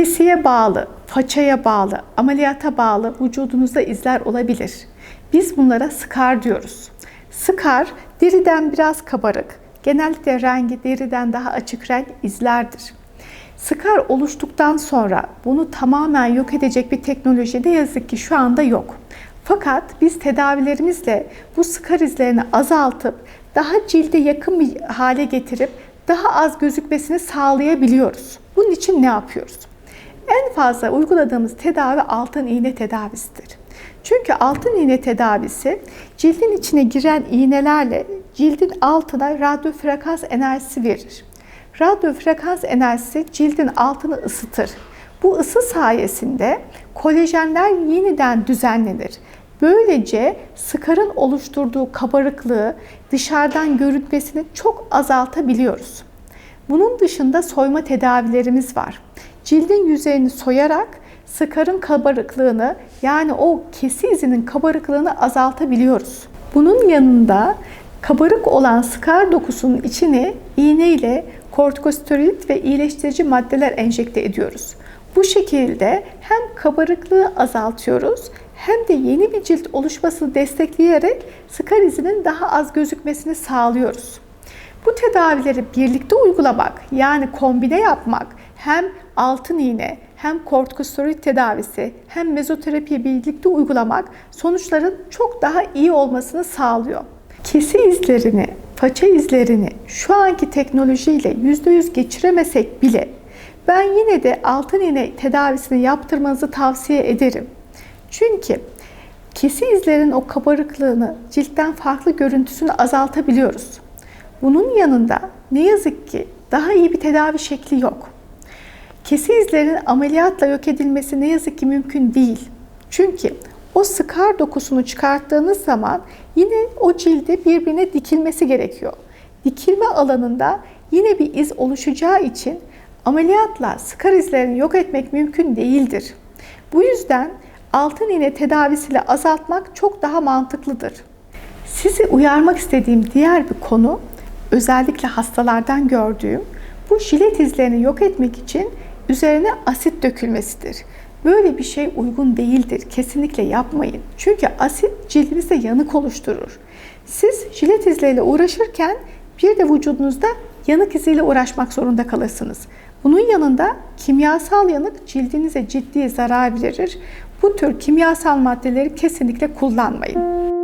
Kesiye bağlı, façaya bağlı, ameliyata bağlı vücudunuzda izler olabilir. Biz bunlara skar diyoruz. Skar deriden biraz kabarık, genellikle rengi deriden daha açık renk izlerdir. Skar oluştuktan sonra bunu tamamen yok edecek bir teknoloji ne yazık ki şu anda yok. Fakat biz tedavilerimizle bu skar izlerini azaltıp daha cilde yakın bir hale getirip daha az gözükmesini sağlayabiliyoruz. Bunun için ne yapıyoruz? En fazla uyguladığımız tedavi altın iğne tedavisidir. Çünkü altın iğne tedavisi cildin içine giren iğnelerle cildin altına radyo frekans enerjisi verir. Radyo frekans enerjisi cildin altını ısıtır. Bu ısı sayesinde kolajenler yeniden düzenlenir. Böylece skarın oluşturduğu kabarıklığı dışarıdan görünmesini çok azaltabiliyoruz. Bunun dışında soyma tedavilerimiz var. Cildin yüzeyini soyarak skarın kabarıklığını yani o kesi izinin kabarıklığını azaltabiliyoruz. Bunun yanında kabarık olan skar dokusunun içine iğne ile kortikosteroid ve iyileştirici maddeler enjekte ediyoruz. Bu şekilde hem kabarıklığı azaltıyoruz hem de yeni bir cilt oluşmasını destekleyerek skar izinin daha az gözükmesini sağlıyoruz. Bu tedavileri birlikte uygulamak yani kombine yapmak hem altın iğne hem kortikosteroid tedavisi hem mezoterapiyi birlikte uygulamak sonuçların çok daha iyi olmasını sağlıyor. Kesi izlerini, faça izlerini şu anki teknolojiyle %100 geçiremesek bile ben yine de altın iğne tedavisini yaptırmanızı tavsiye ederim. Çünkü kesi izlerin o kabarıklığını, ciltten farklı görüntüsünü azaltabiliyoruz. Bunun yanında ne yazık ki daha iyi bir tedavi şekli yok. Kesi izlerin ameliyatla yok edilmesi ne yazık ki mümkün değil. Çünkü o skar dokusunu çıkarttığınız zaman yine o cilde birbirine dikilmesi gerekiyor. Dikilme alanında yine bir iz oluşacağı için ameliyatla skar izlerini yok etmek mümkün değildir. Bu yüzden altın iğne tedavisiyle azaltmak çok daha mantıklıdır. Sizi uyarmak istediğim diğer bir konu özellikle hastalardan gördüğüm bu jilet izlerini yok etmek için üzerine asit dökülmesidir. Böyle bir şey uygun değildir. Kesinlikle yapmayın. Çünkü asit cildinizde yanık oluşturur. Siz jilet izleriyle uğraşırken bir de vücudunuzda yanık iziyle uğraşmak zorunda kalırsınız. Bunun yanında kimyasal yanık cildinize ciddi zarar verir. Bu tür kimyasal maddeleri kesinlikle kullanmayın.